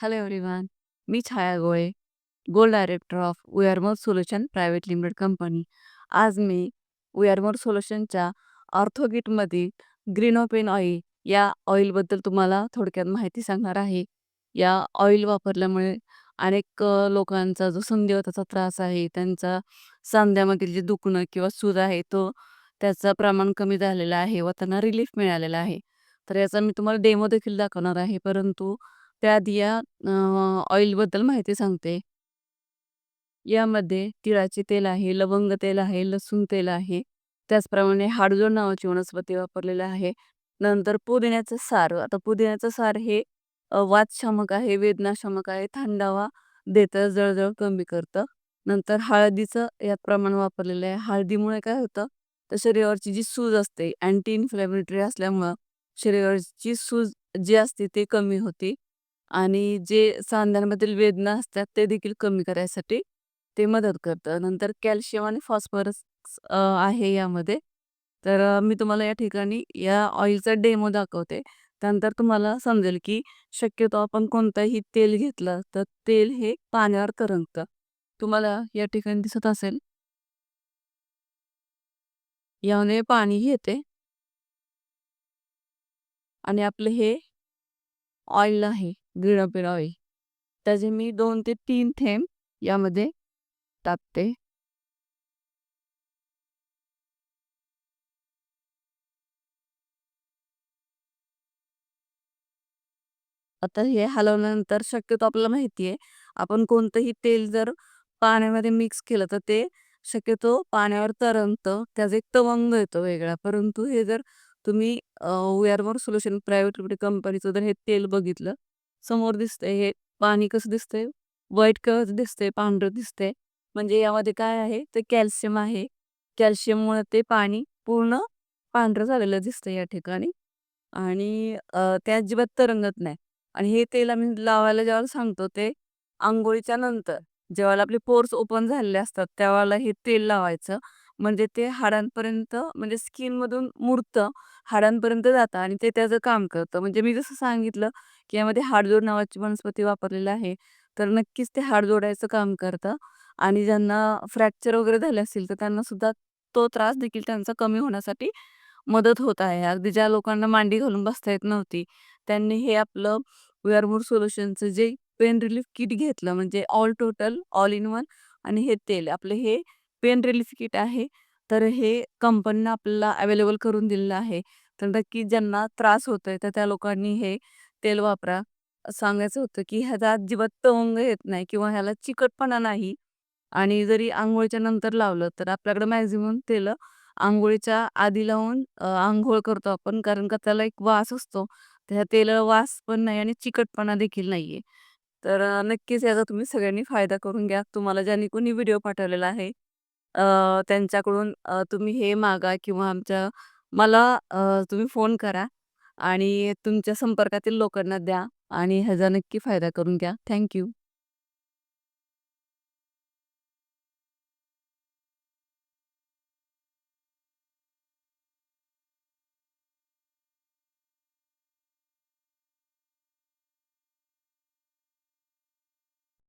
Hello everyone. Me Chhaya Gole, gold director of we are more solution private limited company. आज मी we are more सोल्युशनच्या ऑर्थोगिटमधील ग्रीनोपेन oil या ऑइलबद्दल तुम्हाला थोडक्यात माहिती सांगणार आहे. या ऑइल वापरल्यामुळे अनेक लोकांचा जो संधिवाताचा त्रास आहे, त्यांचा सांध्यामधील जे दुखणं किंवा सूज आहे, तो त्याचं प्रमाण कमी झालेलं आहे व त्यांना रिलीफ मिळालेला आहे. तर याचा मी तुम्हाला डेमो देखील दाखवणार आहे. परंतु त्याआधी या अ, ऑइलबद्दल माहिती सांगते. यामध्ये तिळाचे तेल आहे, लवंग तेल आहे, लसूण तेल आहे. त्याचप्रमाणे हाडजोड नावाची वनस्पती वापरलेली आहे. नंतर पुदिन्याचं सार. आता पुदिन्याचं सार हे अ, वातशामक आहे, वेदनाशामक आहे, थंडावा देतं, जळजळ कमी करतं. नंतर हळदीचं यात प्रमाण वापरलेलं आहे. हळदीमुळे काय होतं, तर शरीरावरची जी सूज असते, अँटी इन्फ्लेमेटरी असल्यामुळं शरीरावरची सूज जी असते ती कमी होते आणि जे सांध्यांमधील वेदना असतात ते देखील कमी करायसाठी ते मदत करतं. नंतर कॅल्शियम आणि फॉस्फरस आहे यामध्ये. तर अ, मी तुम्हाला या ठिकाणी या ऑइलचा डेमो दाखवते. त्यानंतर तुम्हाला समजेल की शक्यतो आपण कोणतंही तेल घेतलं तर तेल हे पाण्यावर तरंगतं. तुम्हाला या ठिकाणी दिसत असेल यामध्ये पाणी येते आणि आपलं हे ऑइल आहे, ग्रीनोपेन ऑइल. त्याचे मी दोन ते तीन थेंब यामध्ये टाकते. आता हे हलवल्यानंतर शक्यतो आपल्याला माहिती आहे, आपण कोणतंही तेल जर पाण्यामध्ये मिक्स केलं तर ते शक्यतो पाण्यावर तरंगतं. त्याचा एक तवंग येतो वेगळा. परंतु हे जर तुम्ही we are more solution private limited कंपनीचं जर हे तेल बघितलं, समोर दिसतंय हे पाणी कसं दिसतंय? व्हाईट कलर दिसतंय, पांढरं दिसतंय. म्हणजे यामध्ये काय आहे? तर कॅल्शियम आहे. कॅल्शियममुळे ते पाणी पूर्ण पांढरं झालेलं दिसतंय या ठिकाणी आणि ते अजिबात तरंगत नाही. आणि हे तेल आम्ही लावायला जेव्हा सांगतो ते आंघोळीच्या नंतर. जेव्हा आपले पोर्स ओपन झालेले असतात, त्यावेळेला हे तेल लावायचं. म्हणजे ते हाडांपर्यंत म्हणजे स्किनमधून मुरतं, हाडांपर्यंत जातं आणि ते त्याचं काम करतं. म्हणजे मी जसं सांगितलं, की यामध्ये हाडजोड नावाची वनस्पती वापरलेली आहे. तर नक्कीच ते हाड जोडायचं काम करतं आणि ज्यांना फ्रॅक्चर वगैरे झाले असतील, तर त्यांना सुद्धा तो त्रास देखील त्यांचा कमी होण्यासाठी मदत होत आहे. अगदी ज्या लोकांना मांडी घालून बसता येत नव्हती, त्यांनी हे आपलं वी आर मोर सोल्युशनचं जे पेन रिलीफ किट घेतलं म्हणजे all total, all in one आणि हे तेल आपलं हे पेन रिलीफ किट आहे. तर हे कंपनीनं आपल्याला अवेलेबल करून दिलेलं आहे. तर नक्की ज्यांना त्रास होतोय, तर त्या लोकांनी हे तेल वापरा. सांगायचं होतं, की ह्याचा अजिबात तवंग येत नाही किंवा ह्याला चिकटपणा नाही आणि जरी अंघोळीच्या नंतर लावलं, तर आपल्याकडे मॅक्सिमम तेलं अंघोळीच्या आधी लावून अ, अंघोळ करतो आपण कारण का त्याला एक वास असतो. त्या तेलाला वास पण नाही आणि चिकटपणा देखील नाहीये. तर अ, नक्कीच याचा तुम्ही सगळ्यांनी फायदा करून घ्या. तुम्हाला ज्यांनी कोणी व्हिडिओ पाठवलेला आहे अ, त्यांच्याकडून अ, तुम्ही हे मागा किंवा आमच्या मला अ, तुम्ही फोन करा आणि तुमच्या संपर्कातील लोकांना द्या आणि ह्याचा नक्की फायदा करून घ्या. थँक